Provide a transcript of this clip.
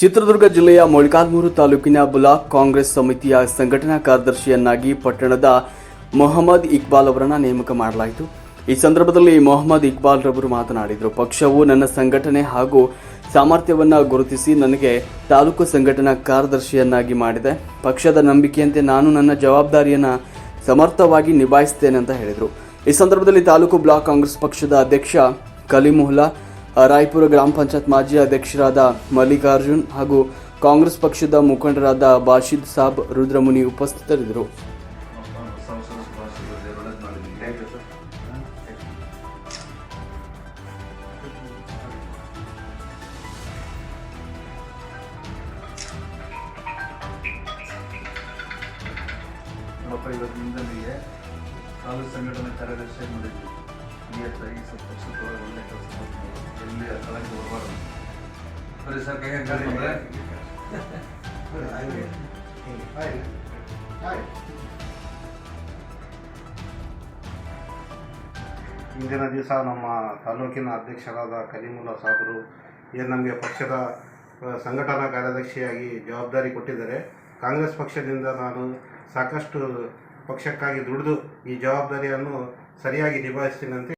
ಚಿತ್ರದುರ್ಗ ಜಿಲ್ಲೆಯ ಮೊಳಕಾಲ್ಮೂರು ತಾಲೂಕಿನ ಬ್ಲಾಕ್ ಕಾಂಗ್ರೆಸ್ ಸಮಿತಿಯ ಸಂಘಟನಾ ಕಾರ್ಯದರ್ಶಿಯನ್ನಾಗಿ ಪಟ್ಟಣದ ಮೊಹಮ್ಮದ್ ಇಕ್ಬಾಲ್ ಅವರನ್ನು ನೇಮಕ ಮಾಡಲಾಯಿತು. ಈ ಸಂದರ್ಭದಲ್ಲಿ ಮೊಹಮ್ಮದ್ ಇಕ್ಬಾಲ್ ರವರು ಮಾತನಾಡಿದರು. ಪಕ್ಷವು ನನ್ನ ಸಂಘಟನೆ ಹಾಗೂ ಸಾಮರ್ಥ್ಯವನ್ನು ಗುರುತಿಸಿ ನನಗೆ ತಾಲೂಕು ಸಂಘಟನಾ ಕಾರ್ಯದರ್ಶಿಯನ್ನಾಗಿ ಮಾಡಿದೆ. ಪಕ್ಷದ ನಂಬಿಕೆಯಂತೆ ನಾನು ನನ್ನ ಜವಾಬ್ದಾರಿಯನ್ನು ಸಮರ್ಥವಾಗಿ ನಿಭಾಯಿಸುತ್ತೇನೆ ಅಂತ ಹೇಳಿದರು. ಈ ಸಂದರ್ಭದಲ್ಲಿ ತಾಲೂಕು ಬ್ಲಾಕ್ ಕಾಂಗ್ರೆಸ್ ಪಕ್ಷದ ಅಧ್ಯಕ್ಷ ಕಲಿಮುಲ್ಲಾ ರಾಯಪುರ ಗ್ರಾಮ ಪಂಚಾಯತ್ ಮಾಜಿ ಅಧ್ಯಕ್ಷರಾದ ಮಲ್ಲಿಕಾರ್ಜುನ್ ಹಾಗೂ ಕಾಂಗ್ರೆಸ್ ಪಕ್ಷದ ಮುಖಂಡರಾದ ಬಾಷಿದ್ ಸಾಬ್, ರುದ್ರಮುನಿ ಉಪಸ್ಥಿತರಿದ್ದರು. ಇವತ್ತಿನಿಂದ ತಾಲೂಕು ಸಂಘಟನಾ ಕಾರ್ಯದರ್ಶಿ ಮಾಡಿದ್ವಿ ಈ ಹತ್ರ ಈ ಸ್ವಲ್ಪ ಸರಿ ಸರ್ ಕೈ ಹಾಕಿದ್ರೆ ಇಂದಿನ ದಿವಸ ನಮ್ಮ ತಾಲೂಕಿನ ಅಧ್ಯಕ್ಷರಾದ ಕಲಿಮುಲ್ಲಾ ಸಾಬರು ಏನು ನಮಗೆ ಪಕ್ಷದ ಸಂಘಟನಾ ಕಾರ್ಯದರ್ಶಿಯಾಗಿ ಜವಾಬ್ದಾರಿ ಕೊಟ್ಟಿದ್ದಾರೆ. ಕಾಂಗ್ರೆಸ್ ಪಕ್ಷದಿಂದ ನಾನು ಸಾಕಷ್ಟು ಪಕ್ಷಕ್ಕಾಗಿ ದುಡಿದು ಈ ಜವಾಬ್ದಾರಿಯನ್ನು ಸರಿಯಾಗಿ ನಿಭಾಯಿಸ್ತೀನಿ ಅಂತ